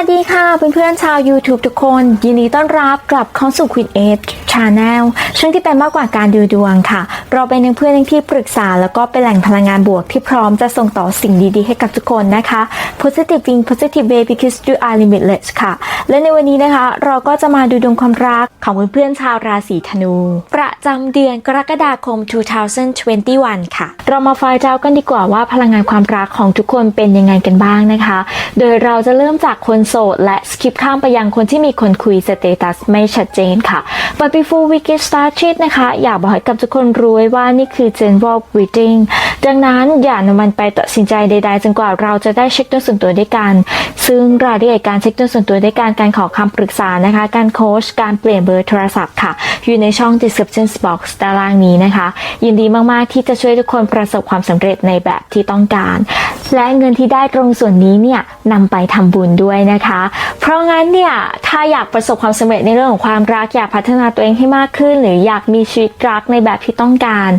สวัสดีค่ะเพื่อนๆชาว YouTube ทุกคน ยินดีต้อนรับกลับเข้าสู่ Queen Age Channel ช่องที่เป็นมากกว่าการดูดวงค่ะ เราเป็นเพื่อนที่ปรึกษา แล้วก็เป็นแหล่งพลังงานบวกที่พร้อมจะส่งต่อสิ่งดีๆ ให้กับทุกคนนะคะ Positive Being Positive Way because you are limitless ค่ะ และในวันนี้นะคะ เราก็จะมาดูดวงความรักของเพื่อนๆชาวราศีธนู ประจำเดือนกรกฎาคม 2021 ค่ะ เรามาฟล์เจ้ากันดีกว่าว่าพลังงานความรักของทุกคนเป็นยังไงกันบ้างนะคะ โดยเราจะเริ่มจากคนโสดและสกิปข้ามไปยังคนที่มีคนคุยสเตตัสไม่ชัดเจนค่ะ but before we get started นะคะ อยากบอกให้กับทุกคนรู้ไว้ว่านี่คือ general reading ดังนั้นอย่านำมันไปตัดสินใจใดๆจนกว่าเราจะได้เช็คตัวส่วนตัวด้วยกัน ซึ่งรายละเอียดการเช็คตัวส่วนตัวด้วยการการขอคำปรึกษานะคะ การโค้ชการเปลี่ยนเบอร์โทรศัพท์ค่ะ อยู่ในช่อง description box ด้านล่างนี้นะคะ ยินดีมากๆที่จะช่วยทุกคนประสบความสำเร็จในแบบที่ต้องการ และเงินที่ได้ตรงส่วนนี้เนี่ยนำไปทำบุญด้วยนะคะ เพราะงั้นเนี่ยถ้าอยากประสบความสำเร็จในเรื่องของความรักอยากพัฒนาตัวเองให้มากขึ้น หรืออยากมีชีวิตรักในแบบที่ต้องการ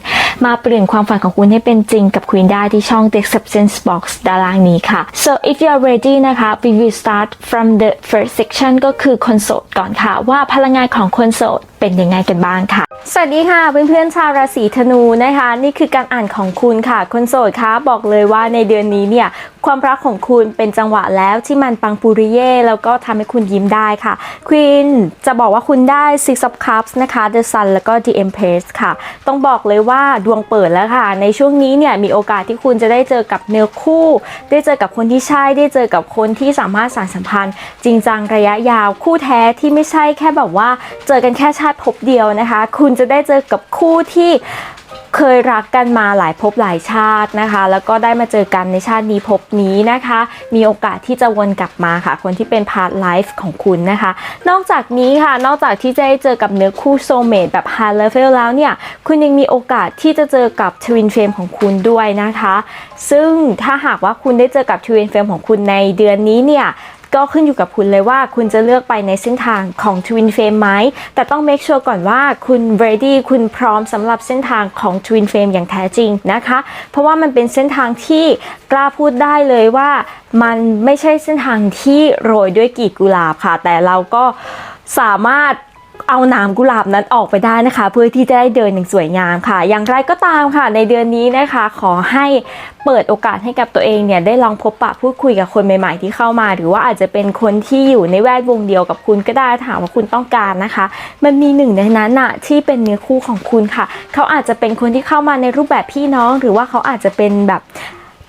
มาเปลี่ยนความฝันของคุณให้เป็นจริงกับ Queen ได้ที่ช่อง description box ด้านล่างนี้ค่ะ so if you are ready นะคะ we will start from the first section ก็คือคนโสดก่อนค่ะ ว่าพลังงานของคนโสดเป็นยังไงกันบ้างค่ะ สวัสดีค่ะเพื่อนๆชาวราศีธนูนะคะ นี่คือการอ่านของคุณค่ะคนโสดคะบอกเลยว่าในเดือนนี้เนี่ยความรักของคุณเป็นจังหวะแล้วที่มันปังปุริเย่แล้วก็ทำให้คุณยิ้มได้ค่ะควีนจะบอกว่าคุณได้ Six of Cups นะคะ The Sun แล้วก็ The Empress ค่ะ ต้องบอกเลยว่าดวงเปิดแล้วค่ะ ในช่วงนี้เนี่ยมีโอกาสที่คุณจะได้เจอกับเนื้อคู่ ได้เจอกับคนที่ใช่ได้เจอกับคนที่สามารถสานสัมพันธ์ จริงจังระยะยาวคู่แท้ที่ไม่ใช่แค่แบบว่า เจอกันแค่ชาติภพเดียวนะคะ คุณจะได้เจอกับคู่ที่เคยรักกันมาหลายภพหลายชาตินะคะ แล้วก็ได้มาเจอกันในชาตินี้ภพนี้นะคะ มีโอกาสที่จะวนกลับมาค่ะ คนที่เป็นพาร์ทไลฟ์ของคุณนะคะ นอกจากนี้ค่ะ นอกจากที่จะได้เจอกับเนื้อคู่โซเมดแบบ high level แล้วเนี่ย คุณยังมีโอกาสที่จะเจอกับทวินเฟรมของคุณด้วยนะคะ ซึ่งถ้าหากว่าคุณได้เจอกับทวินเฟรมของคุณในเดือนนี้เนี่ย ก็ขึ้นอยู่กับคุณเลยว่าคุณจะเลือกไปในเส้นทางของ Twin Flame ไหม แต่ต้อง make sure ก่อนว่าคุณ ready คุณพร้อมสำหรับเส้นทางของ Twin Flame อย่างแท้จริงนะคะ เพราะว่ามันเป็นเส้นทางที่กล้าพูดได้เลยว่ามันไม่ใช่เส้นทางที่โรยด้วยกีบกุหลาบค่ะ แต่เราก็สามารถ เอาน้ำกุหลาบนั้นออกไปได้นะคะ เพื่อที่จะได้เดินอย่างสวยงามค่ะ อย่างไรก็ตามค่ะ ในเดือนนี้นะคะ ขอให้เปิดโอกาสให้กับตัวเองเนี่ยได้ลองพบปะพูดคุยกับคนใหม่ ๆ ที่เข้ามา หรือว่าอาจจะเป็นคนที่อยู่ในแวดวงเดียวกับคุณก็ได้ถามว่าคุณต้องการนะคะ มันมีหนึ่งในนั้นอะที่เป็นเนื้อคู่ของคุณค่ะ เขาอาจจะเป็นคนที่เข้ามาในรูปแบบพี่น้อง หรือว่าเขาอาจจะเป็นแบบ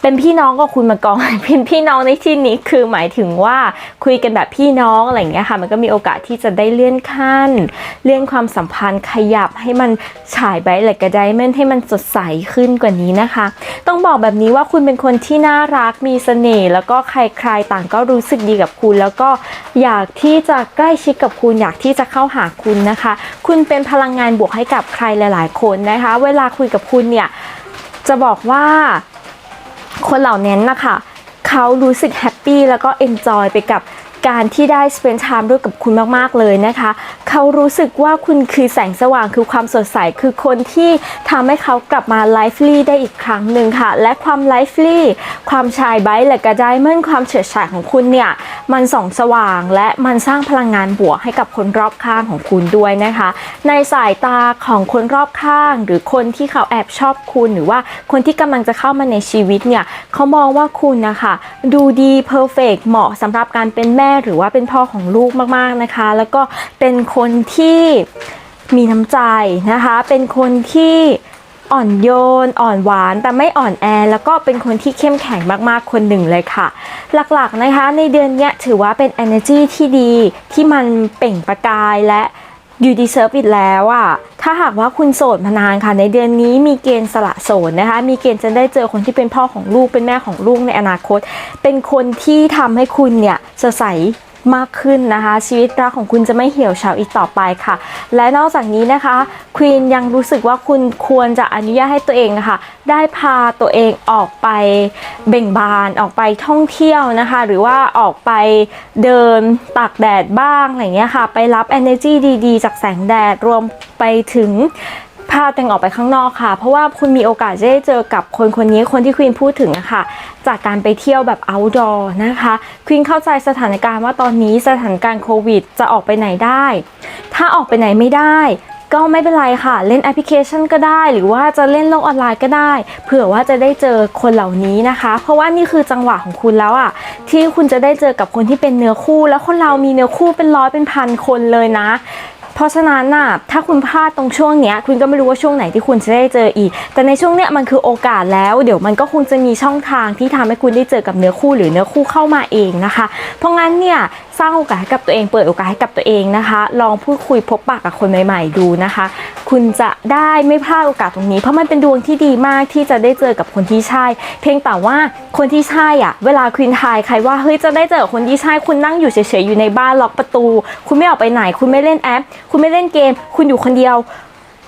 เป็นพี่น้องกับคุณมาก่อนเป็นพี่น้องในที่นี้คือหมายถึงว่าคุยกันแบบพี่น้องอะไรอย่างเงี้ยค่ะ มันก็มีโอกาสที่จะได้เลื่อนขั้น เลื่อนความสัมพันธ์ขยับให้มันฉายไบเลยกระไดเมนให้มันสดใสขึ้นกว่านี้นะคะ ต้องบอกแบบนี้ว่าคุณเป็นคนที่น่ารักมีเสน่ห์แล้วก็ใครๆต่างก็รู้สึกดีกับคุณ แล้วก็อยากที่จะใกล้ชิดกับคุณ อยากที่จะเข้าหาคุณนะคะ คุณเป็นพลังงานบวกให้กับใครหลาย ๆ คนนะคะ เวลาคุยกับคุณเนี่ยจะบอกว่า คนเหล่านั้นนะคะเขารู้สึกแฮปปี้แล้วก็เอนจอยไปกับ การที่ได้ spend time ด้วยกับคุณมากๆเลยนะคะ เขารู้สึกว่าคุณคือแสงสว่างคือความสดใสคือคนที่ทำให้เขากลับมา lively ได้อีกครั้งหนึ่งค่ะ และความ lively ความชายไบท์และกระไดเมื่อความเฉิดฉายของคุณเนี่ยมันส่องสว่างและมันสร้างพลังงานบวกให้กับคนรอบข้างของคุณด้วยนะคะ ในสายตาของคนรอบข้าง หรือคนที่เขาแอบชอบคุณ หรือว่าคนที่กำลังจะเข้ามาในชีวิตเนี่ยเขามองว่าคุณนะคะ ดูดีเพอร์เฟกเหมาะสำหรับการเป็นแม่หรือว่าเป็นพ่อของลูกมากๆนะคะ แล้วก็เป็นคนที่มีน้ำใจนะคะ เป็นคนที่อ่อนโยน อ่อนหวานแต่ไม่อ่อนแอ แล้วก็เป็นคนที่เข้มแข็งมากๆคนหนึ่งเลยค่ะ หลักๆนะคะในเดือนนี้ถือว่าเป็น energy ที่ดีที่มันเปล่งประกายและ ยูดีเซิร์ฟอีกแล้วอะถ้าหากว่าคุณโสดมานานค่ะ ในเดือนนี้มีเกณฑ์สละโสดนะคะ มีเกณฑ์จะได้เจอคนที่เป็นพ่อของลูก เป็นแม่ของลูกในอนาคต เป็นคนที่ทำให้คุณเนี่ยสดใส มากขึ้นนะคะ ชีวิตรักของคุณจะไม่เหี่ยวเฉาอีกต่อไปค่ะ และนอกจากนี้นะคะควีนยังรู้สึกว่าคุณควรจะอนุญาตให้ตัวเองนะคะ ได้พาตัวเองออกไปเบ่งบานออกไปท่องเที่ยวนะคะ หรือว่าออกไปเดินตากแดดบ้างอะไรเงี้ยค่ะ ไปรับ energy ดีๆ จากแสงแดดรวมไปถึง พาแตงออกไปข้างนอกค่ะ เพราะว่าคุณมีโอกาสจะได้เจอกับคนคนนี้คนที่ควีนพูดถึงอะค่ะ จากการไปเที่ยวแบบ outdoor นะคะควีนเข้าใจสถานการณ์ว่าตอนนี้สถานการณ์โควิด จะออกไปไหนได้ ถ้าออกไปไหนไม่ได้ ก็ไม่เป็นไรค่ะ เล่นแอปพลิเคชันก็ได้ หรือว่าจะเล่นโลกออนไลน์ก็ได้ เผื่อว่าจะได้เจอคนเหล่านี้นะคะ เพราะว่านี่คือจังหวะของคุณแล้วอะที่คุณจะได้เจอกับคนที่เป็นเนื้อคู่ แล้วคนเรามีเนื้อคู่เป็นร้อยเป็นพันคนเลยนะ ราะฉะนั้นน่ะถ้าคุณพลาดตรงช่วงเนี้ยคุณก็ไม่รู้ว่าช่วงไหนที่คุณจะได้เจออีก แต่ในช่วงเนี้ยมันคือโอกาสแล้วเดี๋ยวมันก็คงจะมีช่องทางที่ทำให้คุณได้เจอกับเนื้อคู่หรือเนื้อคู่เข้ามาเองนะคะ เพราะงั้นเนี่ย สร้างโอกาสให้กับตัวเอง เปิดโอกาสให้กับตัวเองนะคะ ลองพูดคุยพบปากกับคนใหม่ ๆ ดูนะคะ คุณจะได้ไม่พลาดโอกาสตรงนี้ เพราะมันเป็นดวงที่ดีมากที่จะได้เจอกับคนที่ใช่ เพียงแต่ว่าคนที่ใช่อะ เวลาคุณทายใครว่าเฮ้ยจะได้เจอคนที่ใช่คุณนั่งอยู่เฉยๆอยู่ในบ้านล็อกประตู คุณไม่ออกไปไหน คุณไม่เล่นแอป คุณไม่เล่นเกม คุณอยู่คนเดียว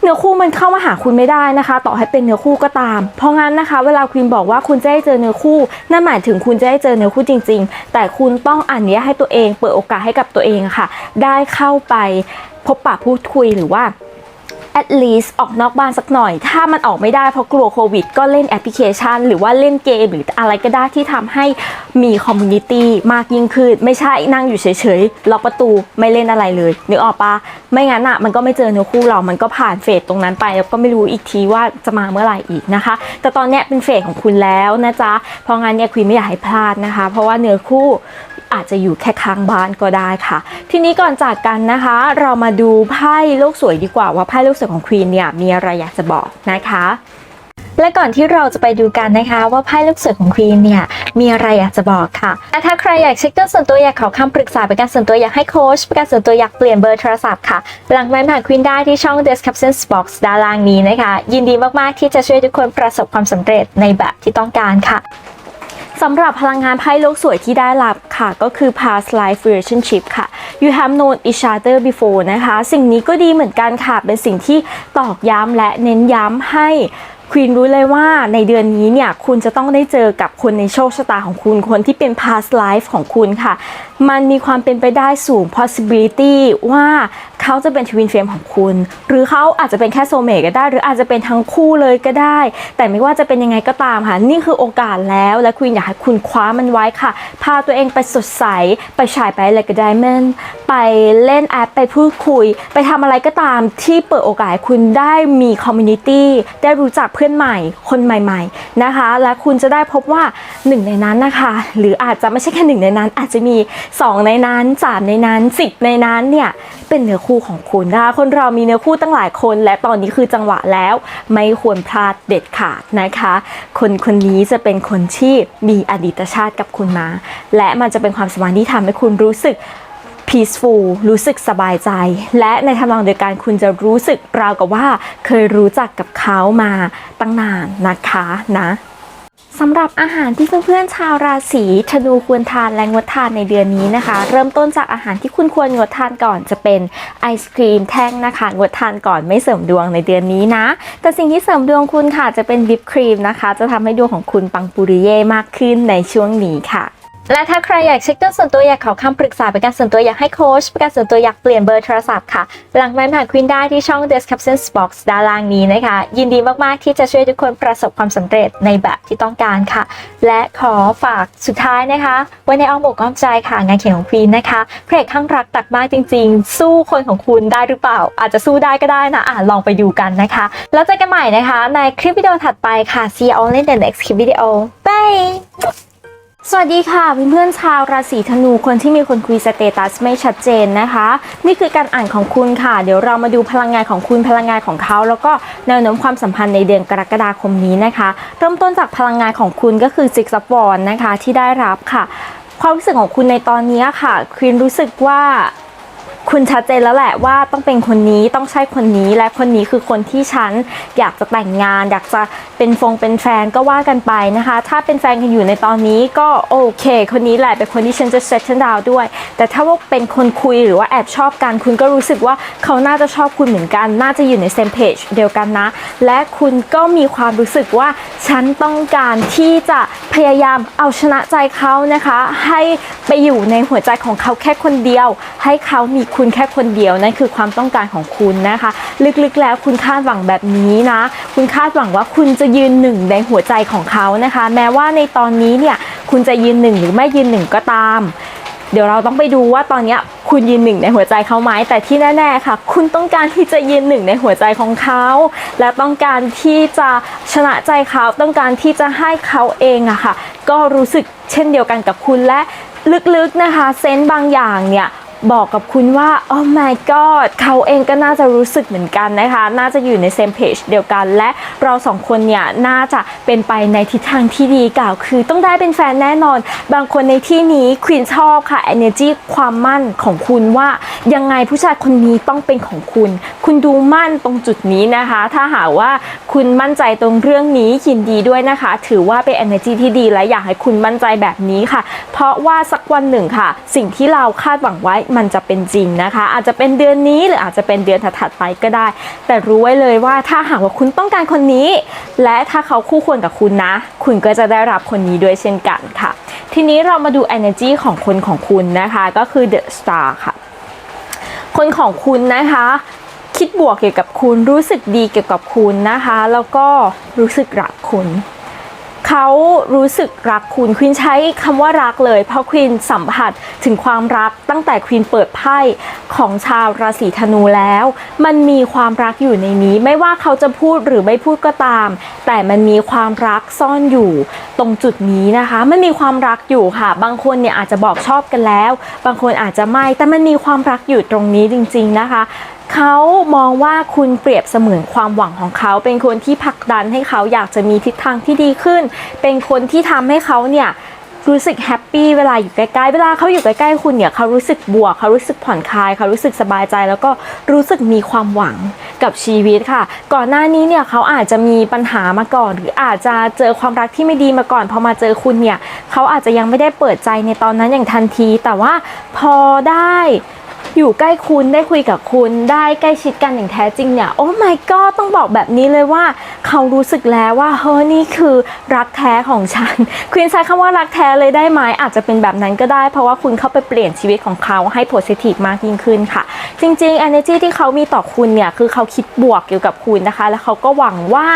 เนื้อคู่มันเข้ามาหาคุณไม่ได้นะคะ ต่อให้เป็นเนื้อคู่ก็ตาม เพราะงั้นนะคะ เวลาคุณบอกว่าคุณจะได้เจอเนื้อคู่ นั่นหมายถึงคุณจะได้เจอเนื้อคู่จริง ๆ แต่คุณต้องอันนี้ให้ตัวเอง เปิดโอกาสให้กับตัวเองค่ะ ได้เข้าไปพบปะพูดคุยหรือว่า at least ออกนอกบ้านสักหน่อย ถ้ามันออกไม่ได้เพราะกลัวโควิด ก็เล่นแอปพลิเคชัน หรือว่าเล่นเกมหรืออะไรก็ได้ที่ทำให้มีคอมมูนิตี้มากยิ่งขึ้น ไม่ใช่นั่งอยู่เฉยๆล็อกประตูไม่เล่นอะไรเลยนึกออกปะไม่งั้นอะมันก็ไม่เจอเนื้อคู่เรา มันก็ผ่านเฟสตรงนั้นไป แล้วก็ไม่รู้อีกทีว่าจะมาเมื่อไหร่อีกนะคะ แต่ตอนเนี้ยเป็นเฟสของคุณแล้วนะจ๊ะ เพราะงั้นเนี่ยควีนไม่อยากให้พลาดนะคะ เพราะว่าเนื้อคู่อาจจะอยู่แค่ข้างบ้านก็ได้ค่ะ ทีนี้ก่อนจากกันนะคะ เรามาดูไพ่โลกสวยดีกว่าว่าไพ่โลกสวยของควีนเนี่ยมีอะไรอยากจะบอกนะคะและก่อนที่เราจะไปดูกันนะคะ ว่าไพ่ลูกเสือของควีนเนี่ยมีอะไรอยากจะบอกค่ะและถ้าใครอยากเช็คตัวส่วนตัวอยากขอคำปรึกษาเป็นการส่วนตัวอยากให้โค้ชเป็นการส่วนตัวอยากเปลี่ยนเบอร์โทรศัพท์ค่ะ หลังไม้ผ่านควีนได้ที่ช่อง description box ด้านล่างนี้นะคะ ยินดีมากๆที่จะช่วยทุกคนประสบความสำเร็จในแบบที่ต้องการค่ะ สำหรับพลังงานไพ่โลกสวยที่ได้รับค่ะ ก็คือ past life relationship ค่ะ you have known each other before นะคะ สิ่งนี้ก็ดีเหมือนกันค่ะ เป็นสิ่งที่ตอกย้ำและเน้นย้ำให้ ควีนรู้เลยว่าในเดือนนี้เนี่ยคุณจะต้องได้เจอกับคนในโชคชะตาของคุณคนที่เป็น past life ของคุณค่ะ มันมีความเป็นไปได้สูง possibility ว่าเขาจะเป็นทวินเฟรมของคุณ หรือเขาอาจจะเป็นแค่โซเมก็ได้ หรืออาจจะเป็นทั้งคู่เลยก็ได้ แต่ไม่ว่าจะเป็นยังไงก็ตามค่ะ นี่คือโอกาสแล้วและควีนอยากให้คุณคว้ามันไว้ค่ะ พาตัวเองไปสดใส ไปฉายไปอะไรก็ได้แมนไปเล่นแอปไปพูดคุย ไปทำอะไรก็ตามที่เปิดโอกาสให้คุณได้มีคอมมูนิตี้ได้รู้จักเพื่อนใหม่ คนใหม่ๆนะคะ และคุณจะได้พบว่าหนึ่งในนั้นนะคะ หรืออาจจะไม่ใช่แค่หนึ่งในนั้น อาจจะมีสองในนั้นสามในนั้นสิบในนั้นเนี่ยเป็นเนื้อคู่ของคุณนะคะคนเรามีเนื้อคู่ตั้งหลายคน และตอนนี้คือจังหวะแล้ว ไม่ควรพลาดเด็ดขาดนะคะ คนคนนี้จะเป็นคนที่มีอดีตชาติกับคุณมา และมันจะเป็นความสมพันที่ทำให้คุณรู้สึก peaceful รู้สึกสบายใจ และในทำนองเดียวกันคุณจะรู้สึกราวกับว่า เคยรู้จักกับเขามาตั้งนานนะคะนะสำหรับอาหารที่เพื่อนๆชาวราศีธนูควรทานและงดทานในเดือนนี้นะคะ เริ่มต้นจากอาหารที่คุณควรงดทานก่อนจะเป็นไอศครีมแท่งนะคะ งดทานก่อนไม่เสริมดวงในเดือนนี้นะ แต่สิ่งที่เสริมดวงคุณค่ะจะเป็นวิปครีมนะคะ จะทำให้ดวงของคุณปังปุริเย่มากขึ้นในช่วงนี้ค่ะ และถ้าใครอยากเช็คตัวส่วนตัวอยากขอคำปรึกษาเป็นการส่วนตัวอยากให้โค้ชเป็นการส่วนตัวอยากเปลี่ยนเบอร์โทรศัพท์ค่ะ หลังไม้ผ่านควินได้ที่ช่อง description box ด้านล่างนี้นะคะ ยินดีมาก ๆ ที่จะช่วยทุกคนประสบความสำเร็จในแบบที่ต้องการค่ะ และขอฝากสุดท้ายนะคะ ไว้ในอ้อมอกอ้อมใจค่ะ งานเขียนของควีนนะคะพระเอกข้างรักตักมากจริง ๆ สู้คนของคุณได้หรือเปล่า อาจจะสู้ได้ก็ได้นะอะลองไปดูกันนะคะ แล้วเจอกันใหม่นะคะ ในคลิปวิดีโอถัดไปค่ะ see you all in the next clip video bye สวัสดีค่ะเพื่อนๆชาวราศีธนูคนที่มีคนคุยสเตตัสไม่ชัดเจนนะคะ นี่คือการอ่านของคุณค่ะ เดี๋ยวเรามาดูพลังงานของคุณพลังงานของเขา แล้วก็แนวโน้มความสัมพันธ์ในเดือนกรกฎาคมนี้นะคะ เริ่มต้นจากพลังงานของคุณก็คือซิกซับวอนนะคะที่ได้รับค่ะ ความรู้สึกของคุณในตอนนี้ค่ะคุณรู้สึกว่า คุณชัดเจนแล้วแหละว่าต้องเป็นคนนี้ต้องใช่คนนี้และคนนี้คือคนที่ฉันอยากจะแต่งงาน อยากจะเป็นฟงเป็นแฟนก็ว่ากันไปนะคะ ถ้าเป็นแฟนกันอยู่ในตอนนี้ก็โอเค คนนี้แหละเป็นคนที่ฉันจะ settle down ด้วย แต่ถ้าว่าเป็นคนคุยหรือว่าแอบชอบกันคุณก็รู้สึกว่าเขาน่าจะชอบคุณเหมือนกัน น่าจะอยู่ใน same page เดียวกันนะ และคุณก็มีความรู้สึกว่าฉันต้องการที่จะพยายามเอาชนะใจเขานะคะ ให้ไปอยู่ในหัวใจของเขาแค่คนเดียว ให้เขามีคุณแค่คนเดียวนั่นคือความต้องการของคุณนะคะ ลึกๆแล้วคุณคาดหวังแบบนี้นะ คุณคาดหวังว่าคุณจะยืนหนึ่งในหัวใจของเขานะคะ แม้ว่าในตอนนี้เนี่ยคุณจะยืนหนึ่งหรือไม่ยืนหนึ่งก็ตาม เดี๋ยวเราต้องไปดูว่าตอนนี้คุณยืนหนึ่งในหัวใจเขาไหมแต่ที่แน่ๆค่ะ คุณต้องการที่จะยืนหนึ่งในหัวใจของเขา และต้องการที่จะชนะใจเขาต้องการที่จะให้เขาเองอะค่ะ ก็รู้สึกเช่นเดียวกันกับคุณและลึกๆนะคะเซนต์บางอย่างเนี่ย บอกกับคุณว่าโอ้ my god เขาเองก็น่าจะรู้สึกเหมือนกันนะคะ น่าจะอยู่ใน same page เดียวกัน และเราสองคนเนี่ยน่าจะเป็นไปในทิศทางที่ดีกล่าว คือต้องได้เป็นแฟนแน่นอน บางคนในที่นี้ควีนชอบค่ะ energy ความมั่นของคุณว่ายังไงผู้ชายคนนี้ต้องเป็นของคุณ คุณดูมั่นตรงจุดนี้นะคะ ถ้าหากว่าคุณมั่นใจตรงเรื่องนี้ยินดีด้วยนะคะ ถือว่าเป็น energy ที่ดีและอยากให้คุณมั่นใจแบบนี้ค่ะ เพราะว่าสักวันหนึ่งค่ะ สิ่งที่เราคาดหวังไว้มันจะเป็นจริงนะคะ อาจจะเป็นเดือนนี้หรืออาจจะเป็นเดือนถัดๆไปก็ได้ แต่รู้ไว้เลยว่าถ้าหากว่าคุณต้องการคนนี้ และถ้าเขาคู่ควรกับคุณนะ คุณก็จะได้รับคนนี้ด้วยเช่นกันค่ะ ทีนี้เรามาดู energy ของคนของคุณนะคะ ก็คือ the star ค่ะ คนของคุณนะคะคิดบวกเกี่ยวกับคุณรู้สึกดีเกี่ยวกับคุณนะคะ แล้วก็รู้สึกรักคุณ เขารู้สึกรักคุณควีนใช้คำว่ารักเลย เพราะควีนสัมผัสถึงความรักตั้งแต่ควีนเปิดไพ่ของชาวราศีธนูแล้ว มันมีความรักอยู่ในนี้ ไม่ว่าเขาจะพูดหรือไม่พูดก็ตาม แต่มันมีความรักซ่อนอยู่ ตรงจุดนี้นะคะมันมีความรักอยู่ค่ะ บางคนเนี่ยอาจจะบอกชอบกันแล้ว บางคนอาจจะไม่แต่มันมีความรักอยู่ตรงนี้จริง ๆนะคะ เขามองว่าคุณเปรียบเสมือนความหวังของเขา เป็นคนที่ผลักดันให้เขาอยากจะมีทิศทางที่ดีขึ้น เป็นคนที่ทำให้เขาเนี่ยรู้สึกแฮปปี้เวลาอยู่ใกล้ๆ เวลาเขาอยู่ใกล้ๆคุณเนี่ยเขารู้สึกบวกเขารู้สึกผ่อนคลายเขารู้สึกสบายใจ แล้วก็รู้สึกมีความหวังกับชีวิตค่ะ ก่อนหน้านี้เนี่ยเขาอาจจะมีปัญหามาก่อน หรืออาจจะเจอความรักที่ไม่ดีมาก่อนพอมาเจอคุณเนี่ยเขาอาจจะยังไม่ได้เปิดใจในตอนนั้นอย่างทันที แต่ว่าพอได้ อยู่ใกล้คุณได้คุยกับคุณ ได้ใกล้ชิดกันอย่างแท้จริงเนี่ยโอ้ my god ต้องบอกแบบนี้เลยว่า เขารู้สึกแล้วว่าเฮ้ยนี่คือรักแท้ของฉันควีนใช้คำว่ารักแท้เลยได้ไหมอาจจะเป็นแบบนั้นก็ได้ เพราะว่าคุณเข้าไปเปลี่ยนชีวิตของเขาให้ positive มากยิ่งขึ้นค่ะ จริง ๆ energy ที่เขามีต่อคุณเนี่ยคือเขาคิดบวกเกี่ยวกับคุณนะคะ แล้วเขาก็หวังว่า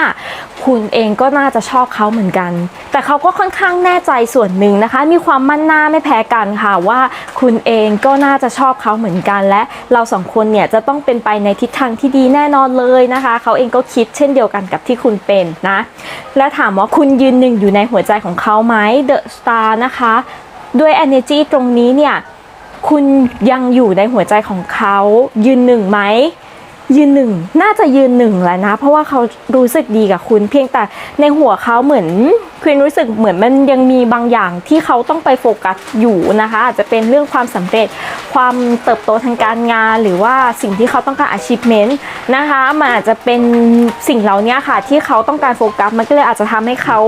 คุณเองก็น่าจะชอบเขาเหมือนกัน แต่เขาก็ค่อนข้างแน่ใจส่วนหนึ่งนะคะ มีความมั่นหน้าไม่แพ้กันค่ะว่าคุณเองก็น่าจะชอบเขาเหมือนกันและเราสองคนเนี่ยจะต้องเป็นไปในทิศทางที่ดีแน่นอนเลยนะคะ เขาเองก็คิดเช่นเดียวกันกับที่คุณเป็นนะ และถามว่าคุณยืนหนึ่งอยู่ในหัวใจของเขาไหม The Star นะคะ ด้วย energy ตรงนี้เนี่ยคุณยังอยู่ในหัวใจของเขายืนหนึ่งไหม ยืนหนึ่งน่าจะยืนหนึ่งแหละนะ เพราะว่าเขารู้สึกดีกับคุณ เพียงแต่ในหัวเขาเหมือนควีนรู้สึกเหมือนมันยังมีบางอย่างที่เขาต้องไปโฟกัสอยู่นะคะ อาจจะเป็นเรื่องความสำเร็จ ความเติบโตทางการงาน หรือว่าสิ่งที่เขาต้องการ achievement นะคะมันอาจจะเป็นสิ่งเหล่านี้ค่ะ ที่เขาต้องการโฟกัสมันก็เลยอาจจะทำให้เขา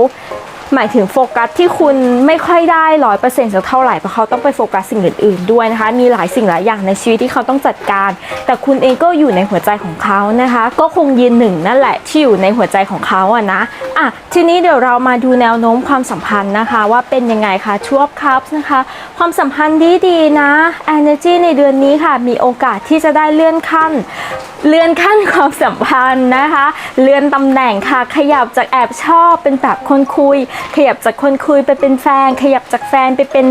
หมายถึงโฟกัสที่คุณไม่ค่อยได้ร้อยเปอร์เซ็นต์สักเท่าไหร่เพราะเขาต้องไปโฟกัสสิ่งอื่น ๆ ด้วยนะคะ มีหลายสิ่งหลายอย่างในชีวิตที่เขาต้องจัดการ แต่คุณเองก็อยู่ในหัวใจของเขานะคะ ก็คงยืนหนึ่งนั่นแหละที่อยู่ในหัวใจของเขาอะนะอะทีนี้เดี๋ยวเรามาดูแนวโน้มความสัมพันธ์นะคะ ว่าเป็นยังไงคะชวบครับนะคะ ความสัมพันธ์ดีๆนะ energy ในเดือนนี้ค่ะ มีโอกาสที่จะได้เลื่อนขั้นเลื่อนขั้นความสัมพันธ์นะคะ เลื่อนตำแหน่งค่ะ ขยับจากแอบชอบเป็นแบบคนคุย ขยับจากคนคุยไปเป็นแฟน ขยับจากแฟนไปเป็น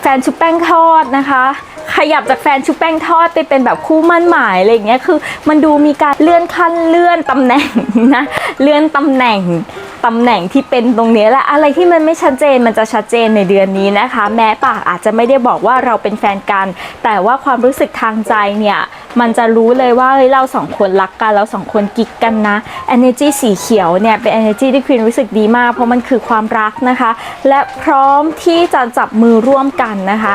แฟนชุบแป้งทอดนะคะ ขยับจากแฟนชุบแป้งทอดไปเป็นแบบคู่มั่นหมายอะไรอย่างเงี้ยคือ มันดูมีการเลื่อนขั้นเลื่อนตำแหน่งนะเลื่อนตำแหน่งตำแหน่งที่เป็นตรงนี้และอะไรที่มันไม่ชัดเจนมันจะชัดเจนในเดือนนี้นะคะ แม้ปากอาจจะไม่ได้บอกว่าเราเป็นแฟนกัน แต่ว่าความรู้สึกทางใจเนี่ยมันจะรู้เลยว่าเฮ้ยเราสองคนรักกันเราสองคนกิ๊กกันนะ energy สีเขียวเนี่ยเป็น energy ที่ควีนรู้สึกดีมาก เพราะมันคือความรักนะคะ และพร้อมที่จะจับมือร่วมกันนะคะ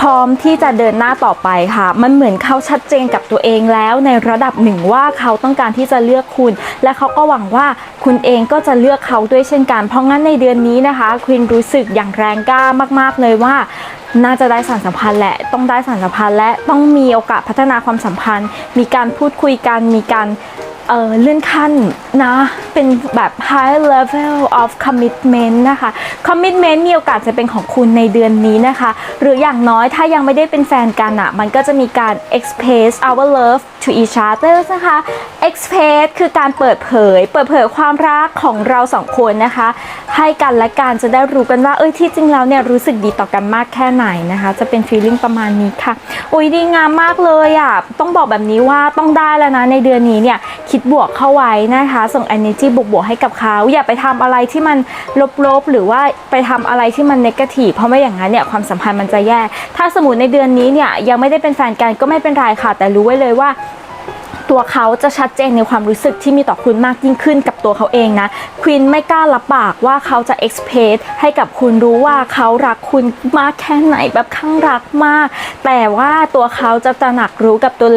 พร้อมที่จะเดินหน้าต่อไปค่ะ มันเหมือนเขาชัดเจนกับตัวเองแล้วในระดับหนึ่งว่าเขาต้องการที่จะเลือกคุณ และเขาก็หวังว่าคุณเองก็จะเลือกเขาด้วยเช่นกัน เพราะงั้นในเดือนนี้นะคะควินรู้สึกอย่างแรงกล้ามาก ๆ เลยว่าน่าจะได้สารสัมพันธ์แหละ ต้องได้สารสัมพันธ์และต้องมีโอกาสพัฒนาความสัมพันธ์ มีการพูดคุยกัน มีการ เเลื่อนขั้นนะ เป็นแบบ high level of commitment นะคะ commitment มีโอกาสจะเป็นของคุณในเดือนนี้นะคะ หรืออย่างน้อยถ้ายังไม่ได้เป็นแฟนกันอะ่ะ มันก็จะมีการ express our love to each other นะคะ express คือการเปิดเผย เปิดเผยความรักของเราสองคนนะคะ ให้กันและกันจะได้รู้กันว่าเอ้ยที่จริงแล้วเนี่ยรู้สึกดีต่อกันมากแค่ไหนนะคะ จะเป็น feeling ประมาณนี้ค่ะอุ้ยดีงามมากเลยอะต้องบอกแบบนี้ว่าต้องได้แล้วนะในเดือนนี้เนี่ยคิดบวกเข้าไว้นะคะ ส่ง energy บวกๆให้กับเขาอย่าไปทำอะไรที่มันลบๆ หรือว่าไปทำอะไรที่มัน negative เพราะไม่อย่างนั้นเนี่ยความสัมพันธ์มันจะแย่ ถ้าสมมติในเดือนนี้เนี่ยยังไม่ได้เป็นแฟนกันก็ไม่เป็นไรค่ะ แต่รู้ไว้เลยว่า ตัวเขาจะชัดเจนในความรู้สึกที่มีต่อคุณมากยิ่งขึ้นกับตัวเขาเองนะควีนไม่กล้ารับปากว่าเขาจะ express ให้กับคุณรู้ว่าเขารักคุณมากแค่ไหนแบบข้างรักมาก แต่ว่าตัวเขาจะตระหนักรู้กับตัว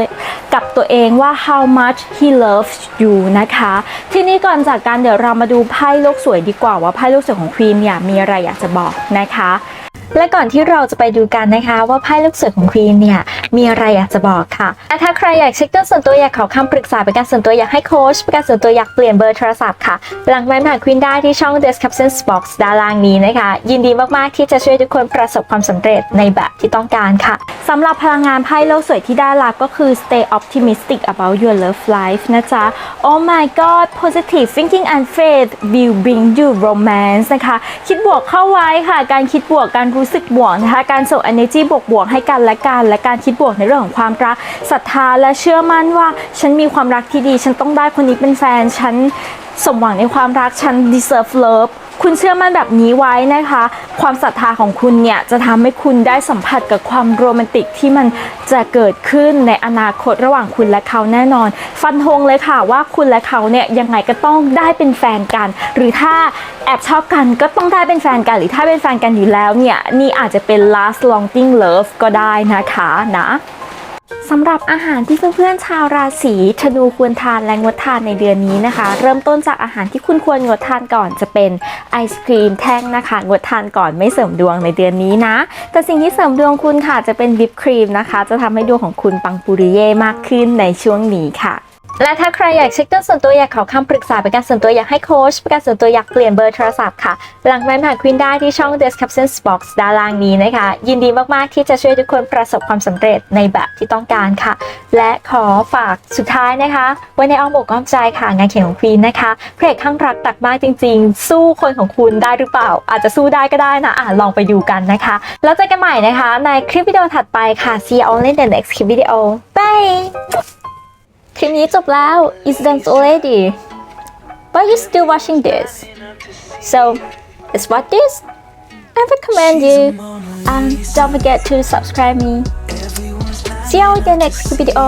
กับตัวเองว่า how much he loves you นะคะ ที่นี่ก่อนจากการเดี๋ยวเรามาดูไพ่โลกสวยดีกว่าว่าไพ่โลกสวยของควีนเนี่ยมีอะไรอยากจะบอกนะคะและก่อนที่เราจะไปดูกันนะคะว่าไพ่ลูกเสือของควีนเนี่ย มีอะไรอยากจะบอกค่ะและถ้าใครอยากเช็คตัวส่วนตัวอยากขอคำปรึกษาเป็นการส่วนตัวอยากให้โค้ชเป็นการส่วนตัวอยากเปลี่ยนเบอร์โทรศัพท์ค่ะ หลังไม้มาหาควีนได้ที่ช่อง description box ด้านล่างนี้นะคะ ยินดีมากๆที่จะช่วยทุกคนประสบความสำเร็จในแบบที่ต้องการค่ะสำหรับพลังงานไพ่โลกสวยที่ได้รับก็คือ stay optimistic about your love life นะจ๊ะ oh my god positive thinking and faith will bring you romance นะคะ คิดบวกเข้าไว้ค่ะ การคิดบวกการรู้สึกบวกนะคะ การส่ง energy บวกบวกให้กันและกันและการคิดบวกในเรื่องของความรักศรัทธาและเชื่อมั่นว่า ฉันมีความรักที่ดี ฉันต้องได้คนนี้เป็นแฟน ฉันสมหวังในความรัก ฉัน deserve love คุณเชื่อมั่นแบบนี้ไว้นะคะ ความศรัทธาของคุณเนี่ยจะทำให้คุณได้สัมผัสกับความโรแมนติกที่มันจะเกิดขึ้นในอนาคตระหว่างคุณและเขาแน่นอน ฟันธงเลยค่ะว่าคุณและเขาเนี่ยยังไงก็ต้องได้เป็นแฟนกัน หรือถ้าแอบชอบกันก็ต้องได้เป็นแฟนกัน หรือถ้าเป็นแฟนกันอยู่แล้วเนี่ยนี่อาจจะเป็น last longing love ก็ได้นะคะนะ สำหรับอาหารที่เพื่อนๆชาวราศีธนูควรทานและงดทานในเดือนนี้นะคะ เริ่มต้นจากอาหารที่คุณควรงดทานก่อนจะเป็นไอศครีมแท่งนะคะ งดทานก่อนไม่เสริมดวงในเดือนนี้นะ แต่สิ่งที่เสริมดวงคุณค่ะจะเป็นวิปครีมนะคะ จะทำให้ดวงของคุณปังปุริเย่มากขึ้นในช่วงนี้ค่ะ และถ้าใครอยากเช็คตัวส่วนตัวอยากขอคำปรึกษาเป็นการส่วนตัวอยากให้โค้ชเป็นการส่วนตัวอยากเปลี่ยนเบอร์โทรศัพท์ค่ะ หลังไม้หาควินได้ที่ช่อง description box ด้านล่างนี้นะคะ ยินดีมาก ๆ ที่จะช่วยทุกคนประสบความสำเร็จในแบบที่ต้องการค่ะ และขอฝากสุดท้ายนะคะ ไว้ในอ้อมอกอ้อมใจค่ะ งานเขียนของควีนนะคะเพจข้างรักตักมากจริง ๆ สู้คนของคุณได้หรือเปล่า อาจจะสู้ได้ก็ได้นะอะลองไปดูกันนะคะ แล้วเจอกันใหม่นะคะ ในคลิปวิดีโอถัดไปค่ะ see you all in the next clip video bye คลิปนี้จบแล้ว it's done already. But you still watching this. So it's what this. I recommend you and don't forget to subscribe me. See you in the next video.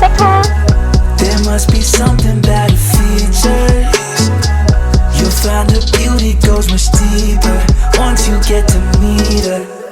Take care. There must be something features. You'll find beauty goes much deeper Once you get to meet her.